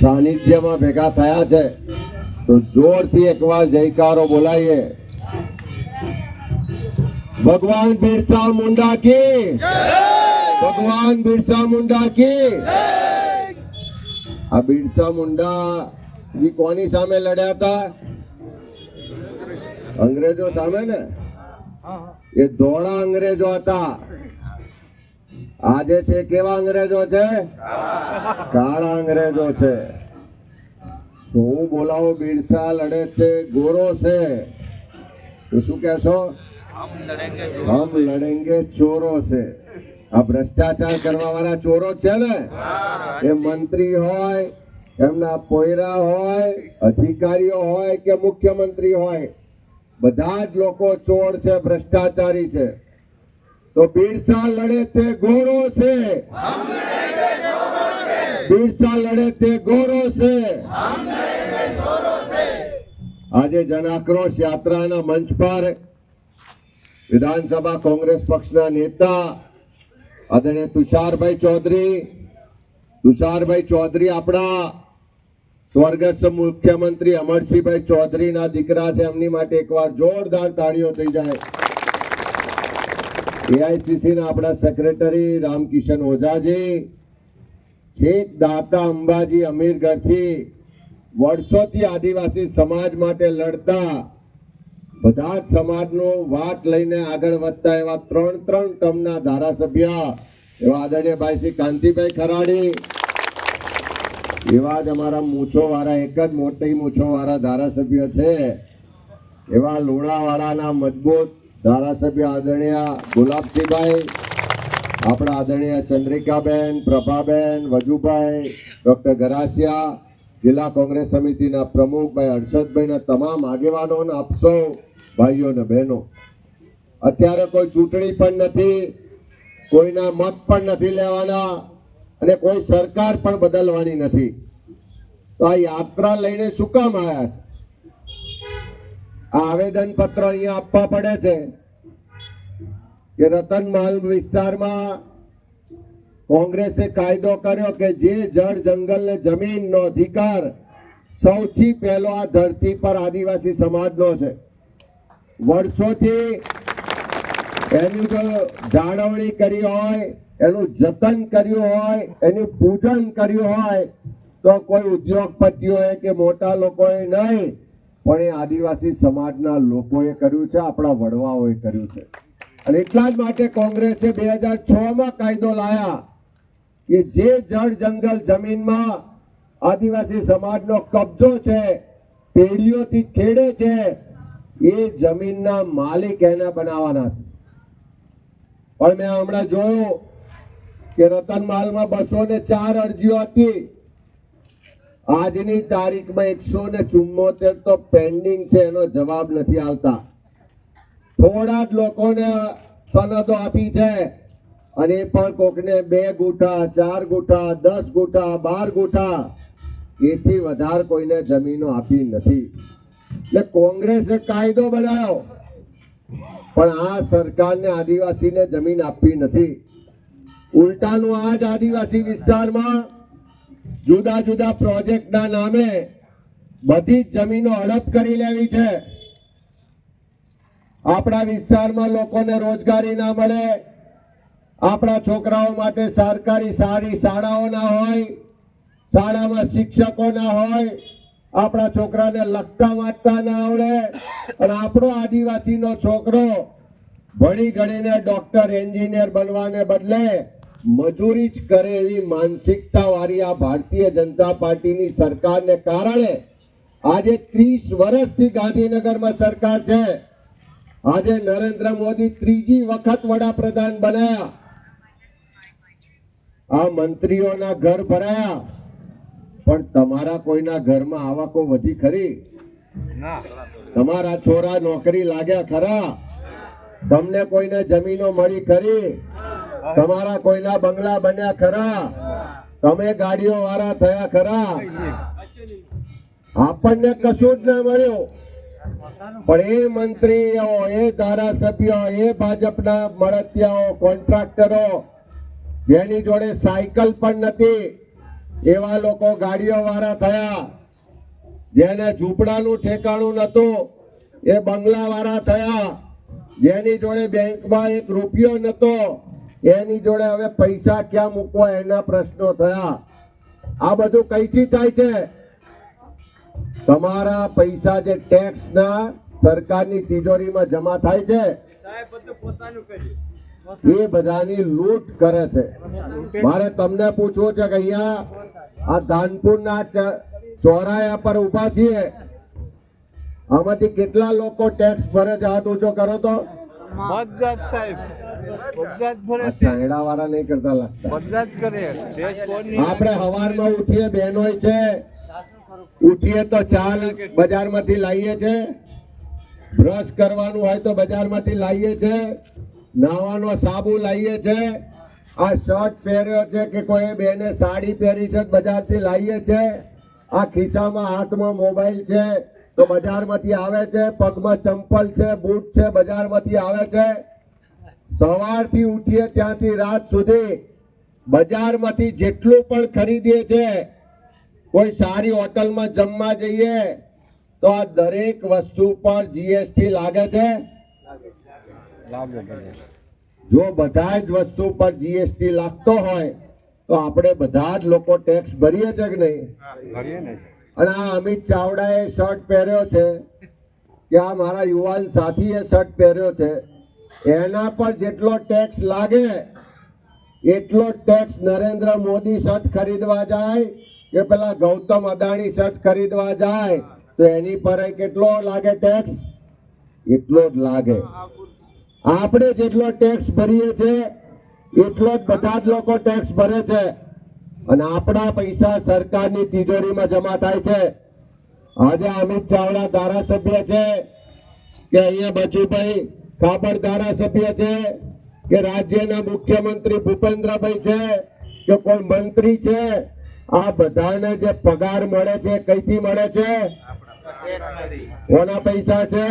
સાનિધ્યમાં ભેગા થયા છે. તો જોરથી એકવાર જયકારો બોલાઈએ. ભગવાન બિરસા મુંડા કી. ભગવાન બિરસા મુંડા કી. આ બિરસા મુંડા જી કોની સામે લડ્યા હતા? અંગ્રેજો સામે ને? એ ધોળા અંગ્રેજો હતા. આજે છે કેવા અંગ્રેજો છે? કાળા અંગ્રેજો છે. તો હું બોલાવો બિરસા લડે છે ગોરો છે. તો શું કહેશો? હમ લડેંગે ચોરો છે. આ ભ્રષ્ટાચાર કરવા વાળા ચોરો છે ને? એ મંત્રી હોય એમના પોયરા હોય અધિકારીઓ હોય કે મુખ્યમંત્રી હોય બધા જ લોકો ચોર છે ભ્રષ્ટાચારી છે. તો બિરસા લડે તે ગોરો છે. બિરસા લડે તે ગોરો છે. આજે જન આક્રોશ યાત્રાના મંચ પર વિધાનસભા કોંગ્રેસ પક્ષના નેતા આદરણીય તુષારભાઈ ચૌધરી તુષારભાઈ ચૌધરી આપણા સ્વર્ગસ્થ મુખ્યમંત્રી અમરસિંહભાઈ ચૌધરીના દીકરા છે. એમની માટે એકવાર જોરદાર તાળીઓ થઈ જાય. એઆઈસીસી ના આપણા સેક્રેટરી રામકિશન ઓઝાજી છેક દાતા અંબાજી અમીરગઢથી વર્ષોથી આદિવાસી સમાજ માટે લડતા બધા જ સમાજનો વાત લઈને આગળ વધતા એવા ત્રણ ત્રણ ટર્મના ધારાસભ્ય એવા આદરણીય શ્રી કાંતિભાઈ ખરાડી, એવા જ અમારા મૂછોવાળા, એક જ મોટી મૂછો વાળા ધારાસભ્ય છે, એવા લુણાવાડાના મજબૂત ધારાસભ્ય આદરણીય ગુલાબસિંહભાઈ આપણા આદરણીય ચંદ્રિકાબેન, પ્રભાબેન, વજુભાઈ, ડોક્ટર ગરાસિયા, જિલ્લા કોંગ્રેસ સમિતિના પ્રમુખ ભાઈ હર્ષદભાઈના તમામ આગેવાનો અને આપસો ભાઈઓ અને બહેનો. અત્યારે કોઈ ચૂંટણી પણ નથી, કોઈના મત પણ નથી લેવાના અને કોઈ સરકાર પણ બદલવાની નથી. તો આ યાત્રા લઈને શું કામ આવ્યા છે? આ આવેદન પત્ર અહીંયા આપવા પડે છે કે રતનમહાલ વિસ્તારમાં કોંગ્રેસે કાયદો કર્યો કે જે જળ જંગલ ને જમીનનો અધિકાર સૌથી પહેલો આ ધરતી પર આદિવાસી સમાજનો છે. વર્ષોથી એની જો જાળવણી કરી હોય, એનું જતન કર્યું હોય, એનું પૂજન કર્યું હોય, તો કોઈ ઉદ્યોગપતિઓએ કે મોટા લોકોએ નહીં પણ એ આદિવાસી સમાજના લોકોએ કર્યું છે, આપણા વડવાઓએ કર્યું છે. અને એટલા જ માટે કોંગ્રેસે બે હજાર છ માં કાયદો લાયા કે જે જળ જંગલ જમીનમાં આદિવાસી સમાજનો કબજો છે, પેઢીઓથી ખેડે છે, એ જમીનના માલિક એને બનાવવાના છે. પણ મેં હમણાં જોયું કે રતનમાલમાં બસો ને ચાર અરજીઓ હતી. આજની તારીખમાં એકસો ને ચુમ્મોતેર તો પેન્ડિંગ છે, એનો જવાબ નથી આવતા. થોડા જ લોકોને સનદો આપી છે. અને એ પણ કોકને બે ગુઠા, ચાર ગુઠા, દસ ગુઠા, બાર ગુઠા. એથી વધારે કોઈને જમીનો આપી નથી. એટલે કોંગ્રેસે કાયદો બનાવ્યો. પણ આ સરકારને આદિવાસીને જમીન આપવી નથી. ઉલટાનું આ જ આદિવાસી વિસ્તારમાં જુદા જુદા પ્રોજેક્ટના નામે બધી જ જમીનો હડપ કરી લેવી છે. આપણા વિસ્તારમાં લોકોને રોજગારી ના મળે, આપણા છોકરાઓ માટે સરકારી સારી શાળાઓ ના હોય, શાળામાં શિક્ષકો ના હોય, આપણા છોકરાને લખતા વાંચતા ના આવડે. અને આપણો આદિવાસીનો છોકરો ભણી ગણીને ડોક્ટર, એન્જિનિયર બનવાને બદલે મજૂરી જ કરે એવી માનસિકતા વાળી આ ભારતીય જનતા પાર્ટીની સરકારને કારણે આજે ત્રીસ વર્ષથી ગાંધીનગરમાં સરકાર છે. આજે નરેન્દ્ર મોદી ત્રીજી વખત વડાપ્રધાન બન્યા. આ મંત્રીઓના ઘર ભરાયા. પણ તમારા કોઈના ઘરમાં આવકો વધી ખરી? તમારા છોરા નોકરી લાગ્યા ખરા? તમને કોઈને જમીનો મળી ખરી? તમારા કોઈના બંગલા બન્યા ખરા? તમે ગાડીઓ વાળા થયા ખરા? આપણને કશું જ ના મળ્યું. પણ એ મંત્રીઓ, એ ધારાસભ્યો, એ ભાજપના મળતિયાઓ, કોન્ટ્રાક્ટરો, જેની જોડે સાયકલ પણ નથી, એવા લોકો ગાડીઓ વાળા થયા. જેને ઝૂંપડાનું ઠેકાણું નતું એ બંગલા વાળા થયા. જેની જોડે બેંકમાં એક રૂપિયો નતો એની જોડે હવે પૈસા ક્યાં મૂકવા એના પ્રશ્નો થયા. આ બધું કઈથી થાય છે? તમારા પૈસા જે ટેક્સ ના સરકારની તિજોરીમાં જમા થાય છે એ બધાની લૂંટ કરે છે. મારે તમને પૂછવું છે કે અહીંયા આ ધાનપુરના ચોરાયા પર ઊભા છીએ? આમાંથી કેટલા લોકો ટેક્સ છે? હાથ ઊંચો કરો તો. બધા જ સાહેબ. બધા જ ભરે. ચાયડા વાળા નહીં કરતા લાગતા. બધા જ કરે. દેશ કોની આપણે હવારમાં ઉઠીએ બહેનોય છે. ઉઠીએ તો ચાલ બજારમાંથી લાવીએ છે. બ્રશ કરવાનું હોય તો બજારમાંથી લાવીએ છે. નાવાનો સાબુ લાવીએ છે. આ શર્ટ પહેર્યો છે કે કોઈ બેને સાડી પહેરી છે બજારથી લાવીએ છે. આ ખિસ્સામાં હાથમાં મોબાઈલ છે. તો બજારમાંથી આવે છે, પગમાં ચંપલ છે, બૂટ છે, બજારમાંથી આવે છે. સવારથી ઉઠીએ ત્યાંથી રાત સુધી બજારમાંથી જેટલું પણ ખરીદીએ છે, કોઈ સારી હોટલમાં જમવા જઈએ, તો આ દરેક વસ્તુ પર જીએસટી લાગે છે? જો બધા જ વસ્તુ પર જીએસટી લાગતો હોય, તો આપણે બધા જ લોકો ટેક્સ ભરીએ છે કે નહીં? ભરીએ ને. અને આ અમિત ચાવડાએ શર્ટ પહેર્યો છે. કે આ મારા યુવાન સાથીએ શર્ટ પહેર્યો છે. એના પર જેટલો ટેક્સ લાગે, એટલો ટેક્સ નરેન્દ્ર મોદી શર્ટ ખરીદવા જાય, કે પેલા ગૌતમ અદાણી શર્ટ ખરીદવા જાય, તો એની પર કેટલો લાગે ટેક્સ એટલો જ લાગે. આપણે જેટલો ટેક્સ ભરીએ છીએ, એટલો જ બધા જ લોકો ટેક્સ ભરે છે. અને આપણા પૈસા સરકારની તિજોરીમાં જમા થાય છે. આજે અમિત ચાવડા ધારાસભ્ય છે કે અહીંયા બચુભાઈ કાપડ ધારાસભ્ય છે કે રાજ્યના મુખ્યમંત્રી ભૂપેન્દ્રભાઈ છે કે કોઈ મંત્રી છે. આ બધાને જે પગાર મળે છે, કઈથી મળે છે? કોના પૈસા છે?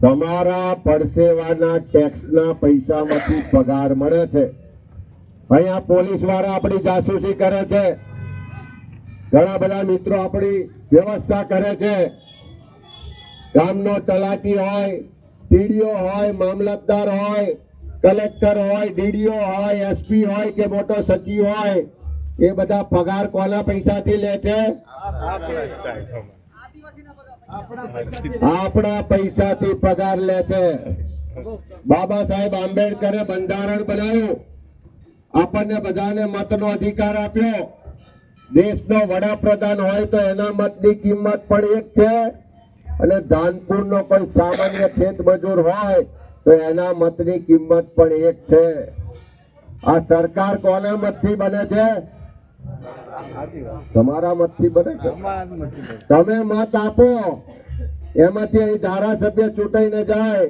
તમારા પરસેવાના ટેક્સના પૈસામાંથી પગાર મળે છે. અહીંયા પોલીસવાળા આપણી જાસૂસી કરે છે. ઘણા બધા મિત્રો આપણી વ્યવસ્થા કરે છે. ગામનો તલાટી હોય ટીડીઓ હોય, મામલતદાર હોય, કલેક્ટર હોય, ડીડીઓ હોય, એસપી હોય કે મોટો સચિવ હોય, એ બધા પગાર કોના પૈસાથી લે છે? આપણા પૈસાથી પગાર લે છે. બાબા સાહેબ આંબેડકરે બંધારણ બનાવ્યું. આપણને બધાને મતનો અધિકાર આપ્યો. દેશનો વડાપ્રધાન હોય તો એના મતની કિંમત પણ એક છે. અને ધાનપુરનો કોઈ સામાન્ય ખેત મજૂર હોય તો એના મતની કિંમત પણ એક છે. આ સરકાર કોના મતથી બને છે? તમારા મતથી બને છે. તમે મત આપો. એમાંથી અહીં ધારાસભ્ય ચૂંટાઈને જાય,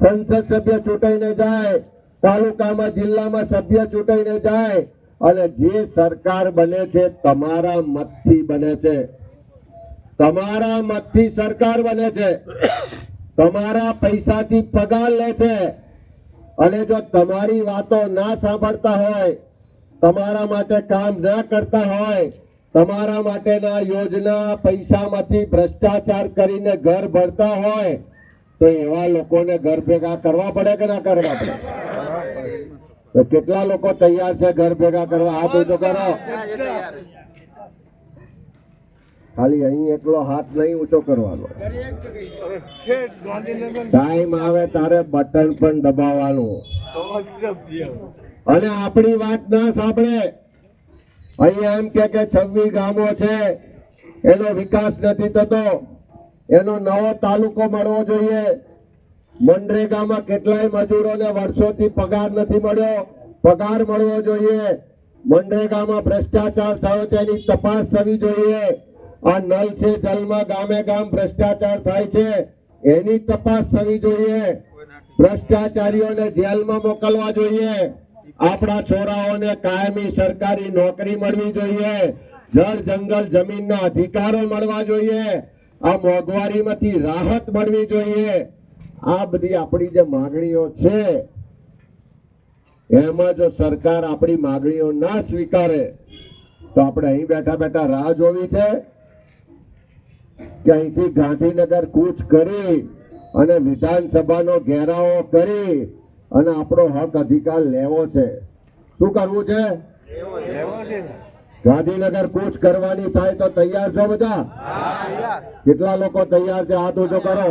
સંસદ સભ્ય ચૂંટાઈને જાય. તાલુકામાં, જિલ્લામાં સભ્ય ચૂંટાઈને જાય અને જે સરકાર બને છે તમારા મતથી બને છે. તમારા મતથી સરકાર બને છે. તમારા પૈસાથી પગાર લે છે. અને જો તમારી વાતો ના સાંભળતા હોય, તમારા માટે કામ ના કરતા હોય, તમારા માટેના યોજના પૈસામાંથી ભ્રષ્ટાચાર કરીને ઘર ભરતા હોય, તો એવા લોકોને ઘર ભેગા કરવા પડે કે ના કરવા પડે? કેટલા લોકો તૈયાર છે ઘર ભેગા કરવા? હાથ તો કરો. ખાલી અહીં એટલો હાથ નહીં ઊંચો કરવાનો. ટાઈમ આવે તારે બટન પણ દબાવવાનું. અને આપણી વાત ના સાંભળે. અહીંયા એમ કે છવ્વીસ ગામો છે. એનો વિકાસ નથી થતો. એનો નવો તાલુકો મળવો જોઈએ. મનરેગામાં કેટલાય મજૂરોને વર્ષોથી પગાર નથી મળ્યો. પગાર મળવો જોઈએ. મનરેગામાં ભ્રષ્ટાચાર થયો એની તપાસ થવી જોઈએ. આ નલ છે જલમાં ગામે ગામ ભ્રષ્ટાચાર થાય છે. એની તપાસ થવી જોઈએ. ભ્રષ્ટાચારીઓને જેલમાં મોકલવા જોઈએ. આપણા છોરાઓને કાયમી સરકારી નોકરી મળવી જોઈએ. જળ, જંગલ, જમીનના અધિકારો મળવા જોઈએ. આ મોંઘવારીમાંથી રાહત મળવી જોઈએ. આ બધી આપણી જે માગણીઓ છે, એમાં જો સરકાર આપણી માગણીઓ ના સ્વીકારે, તો આપણે અહીં બેઠા બેઠા રાહ જોવી છે કે અહીંથી ગાંધીનગર કૂચ કરી અને વિધાનસભાનો ઘેરાવો કરી અને આપણો હક અધિકાર લેવો છે. શું કરવું છે? લેવો છે. ગાંધીનગર કૂચ કરવાની થાય તો તૈયાર છો બધા? કેટલા લોકો તૈયાર છે? હાથ ઊંચો કરો.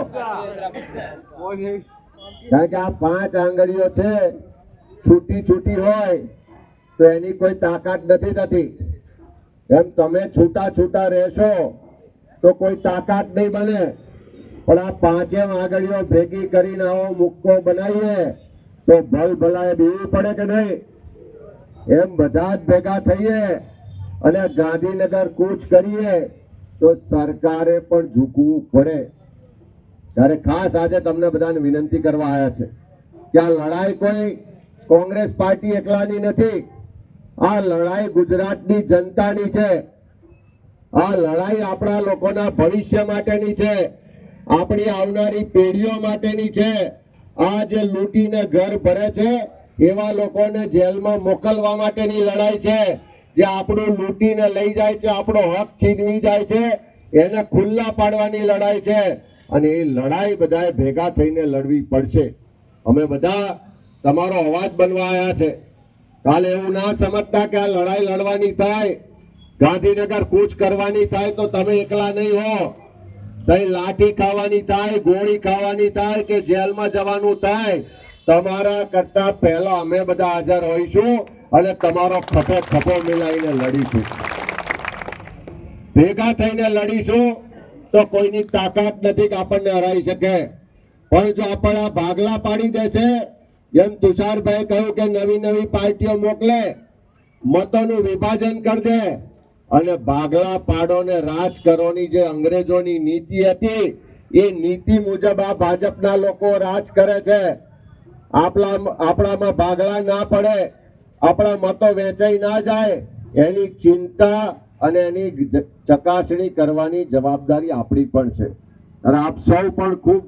કારણ કે આ પાંચ આંગળીઓ છે, છૂટી છૂટી હોય, તો એની કોઈ તાકાત નથી થતી. એમ તમે છૂટા છૂટા રહેશો, તો કોઈ તાકાત નહીં બને. પણ આ પાંચેમ આંગળીઓ ભેગી કરીને આવો મુક્કો બનાવીએ, તો ભલ ભલાએ બીવું પડે કે નહીં? એમ બધા જ ભેગા થઈએ. અને ગાંધીનગર કૂચ કરીએ તો સરકારે પણ ઝૂકવું પડે. ત્યારે ખાસ આજે તમને બધાને વિનંતી કરવા આવ્યા છે કે આ લડાઈ કોઈ કોંગ્રેસ પાર્ટી એકલાની નથી. આ લડાઈ ગુજરાતની જનતાની છે. આ લડાઈ આપણા લોકોના ભવિષ્ય માટેની છે. આપણી આવનારી પેઢીઓ માટેની છે. આ જે લૂંટીને ઘર ભરે છે, એવા લોકોને જેલમાં મોકલવા માટેની લડાઈ છે. જે આપણું લૂંટીને લઈ જાય છે, આપણો હક છીનવી જાય છે, એને ખુલ્લા પાડવાની લડાઈ છે. અને એ લડાઈ બધાએ ભેગા થઈને લડવી પડશે. અમે બધા તમારો અવાજ બનવા આવ્યા છે. કાલે એવું ના સમજતા કે આ લડાઈ લડવાની થાય, ગાંધીનગર કૂચ કરવાની થાય તો તમે એકલા નહીં હો. તઈ લાઠી ખાવાની થાય, ગોળી ખાવાની થાય કે જેલમાં જવાનું થાય, તમારા કરતા પહેલા અમે બધા હાજર હોઈશું. અને તમારો ખભે ખભો મિલાઈને લડીશું. ભેગા થઈને લડીશું તો કોઈની તાકાત નથી કે આપણને હરાઈ શકે. પણ જો આપણા ભાગલા પાડી દેશે, જેમ તુષારભાઈ કહ્યું કે નવી નવી પાર્ટીઓ મોકલે, મતોનું વિભાજન કરજે અને ભાગલા પાડો ને રાજ કરોની જે અંગ્રેજોની નીતિ હતી, એ નીતિ મુજબ આ ભાજપના લોકો રાજ કરે છે. આપણા આપણામાં ભાગલા ના પડે આપણા મતો વેચાઈ ના જાય, એની ચિંતા અને એની ચકાસણી કરવાની જવાબદારી આપણી પણ છે. અને આપ સૌ પણ ખૂબ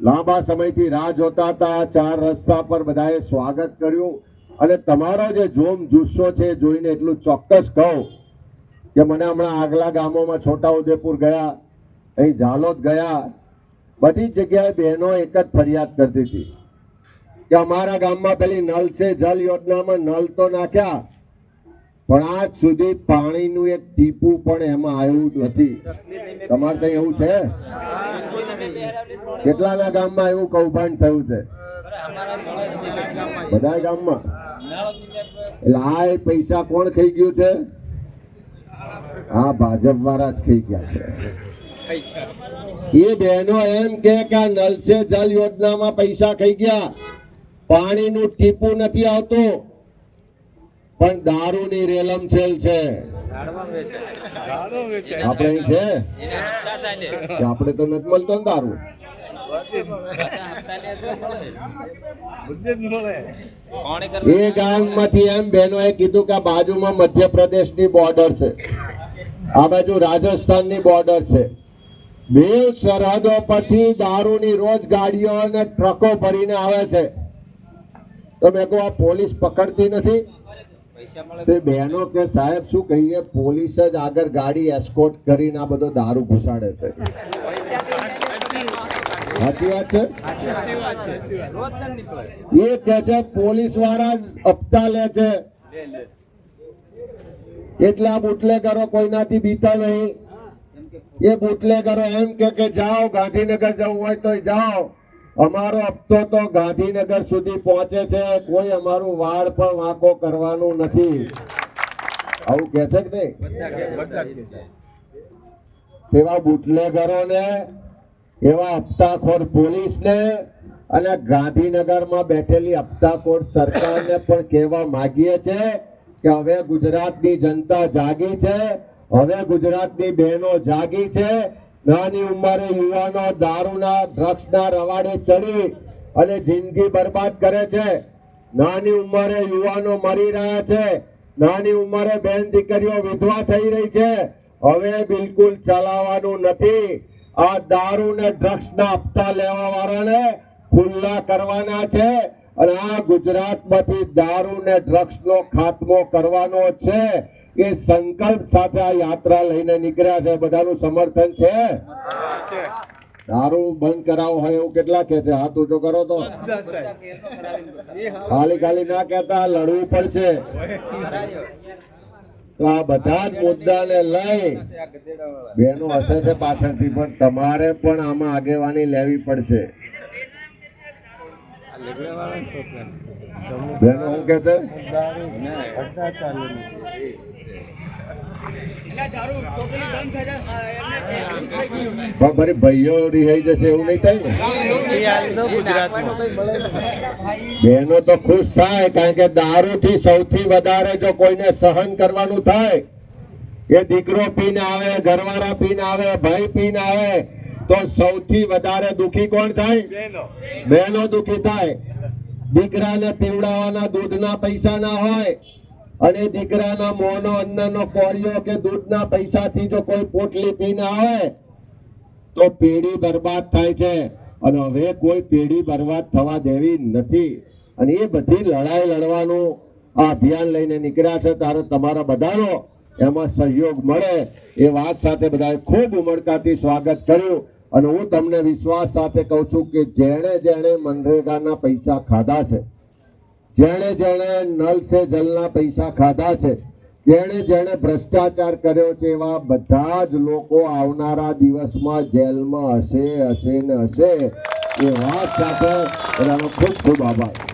લાંબા સમયથી રાહ જોતા હતા ચાર રસ્તા પર બધાએ સ્વાગત કર્યું. અને તમારો જે જોમ જુસ્સો છે જોઈને એટલું ચોક્કસ કહું કે મને હમણાં આગલા ગામોમાં છોટાઉદેપુર ગયા, અહીં ઝાલોદ ગયા, બધી જગ્યાએ બહેનો એક જ ફરિયાદ કરતી હતી. કે અમારા ગામમાં પેલી નલ છે, જલ યોજનામાં નલ તો નાખ્યા. પણ આજ સુધી પાણીનું એક ટીપું પણ એમાં આવ્યું નથી. તમારે ત્યાં એવું છે? કેટલાના ગામમાં એવું કૌભાંડ થયું છે? બધા ગામમાં? એટલે આ પૈસા કોણ ખાઈ ગયું છે? આ ભાજપ વાળા જ ખાઈ ગયા છે. એ બહેનો એમ કે નલ સે જલ યોજનામાં પૈસા ખાઈ ગયા. પાણીનું ટીપું નથી આવતું પણ દારૂની રેલમ છેલ છે. આપણે છે? આપણે તો નથી મળતો ને દારૂ. એ ગામમાંથી એ બહેનો એ કીધું કે બાજુમાં બાજુમાં મધ્યપ્રદેશની બોર્ડર છે. આ બાજુ રાજસ્થાનની બોર્ડર છે. બે સરહદો પરથી દારૂની રોજ ગાડીઓ અને ટ્રકો ભરીને આવે છે. તો મેં કહું આ પોલીસ પકડતી નથી. તે બહેનો કે સાહેબ શું કહીએ? પોલીસ જ આગળ ગાડી એસ્કોટ કરીને આ બધો દારૂ ઘુસાડે છે. સાચી વાત છે? એ કે છે પોલીસવાળા જ હપ્તા લે છે. એટલા બુટલેગરો કોઈનાથી બીતા નહીં. એ બુટલેગરો એમ કે કે જાઓ ગાંધીનગર જવું હોય તો જાઓ. અમારો હપ્તો તો ગાંધીનગર સુધી પહોંચે છે. કોઈ અમારું વાળ પણ વાંકો કરવાનું નથી. આવું કે છે કે નહીં? એવા બુટલેગરોને, એવા હપ્તાખોર પોલીસને અને ગાંધીનગરમાં બેઠેલી હપ્તાખોર સરકારને પણ કહેવા માગીએ છે કે હવે ગુજરાતની જનતા જાગી છે. હવે ગુજરાતની બહેનો જાગી છે. નાની ઉંમરે યુવાનો દારૂના ડ્રગ્સના રવાડે ચડી અને જિંદગી બરબાદ કરે છે. નાની ઉંમરે યુવાનો મરી રહ્યા છે. નાની ઉંમરે બેન દીકરીઓ વિધવા થઈ રહી છે. હવે બિલકુલ ચલાવવાનું નથી. આ દારૂ ને ડ્રગ્સ ના હપ્તા લેવા વાળાને ખુલ્લા કરવાના છે અને આ ગુજરાતમાંથી દારૂ ને ડ્રગ્સ નો ખાત્મો કરવાનો છે. કે સંકલ્પ સાથે આ યાત્રા લઈને નીકળ્યા છે. બધાનું સમર્થન છે? દારૂ બંધ કરાવો હોય એવું કેટલા કે છે? હાથ ઊંચો કરો તો. ખાલી ખાલી ના કહેતા લડવું પડશે. તો આ બધા જ મુદ્દાને લઈ બેનો હશે છે પાછળથી પણ તમારે પણ આમાં આગેવાની લેવી પડશે. બેનો શું કે છે? પણ ભાઈઓ રિહાઈ જશે એવું નહીં થાય ને? બહેનો તો ખુશ થાય કારણ કે દારૂથી સૌથી વધારે જો કોઈને સહન કરવાનું થાય એ દીકરો પીને આવે ઘરવાળા પીને આવે ભાઈ પીને આવે તો સૌથી વધારે દુખી કોણ થાય? બેનો બહેનો દુખી થાય. દીકરાને પીવડાવવાના દૂધના પૈસા ના હોય અને દીકરાના મોનો, અન્નનો કોળિયો કે દૂધના પૈસાથી જો કોઈ પોટલી પીને આવે, તો પેઢી બરબાદ થાય છે. અને હવે કોઈ પેઢી બરબાદ થવા દેવી નથી. અને એ બધી લડાઈ લડવાનું આ અભિયાન લઈને નીકળ્યા છે. ત્યારે તમારા બધાનો એમાં સહયોગ મળે. એ વાત સાથે બધાએ ખૂબ ઉમળકાથી સ્વાગત કર્યું. અને હું તમને વિશ્વાસ સાથે કહું છું કે જેણે જેણે મનરેગાના પૈસા ખાધા છે જેણે જેણે નલ સે જલના પૈસા ખાધા છે, જેણે જેણે ભ્રષ્ટાચાર કર્યો છે, એવા બધા જ લોકો આવનારા દિવસમાં જેલમાં હશે હશે ને હશે, એ વાત સાથે ખૂબ ખૂબ આભાર.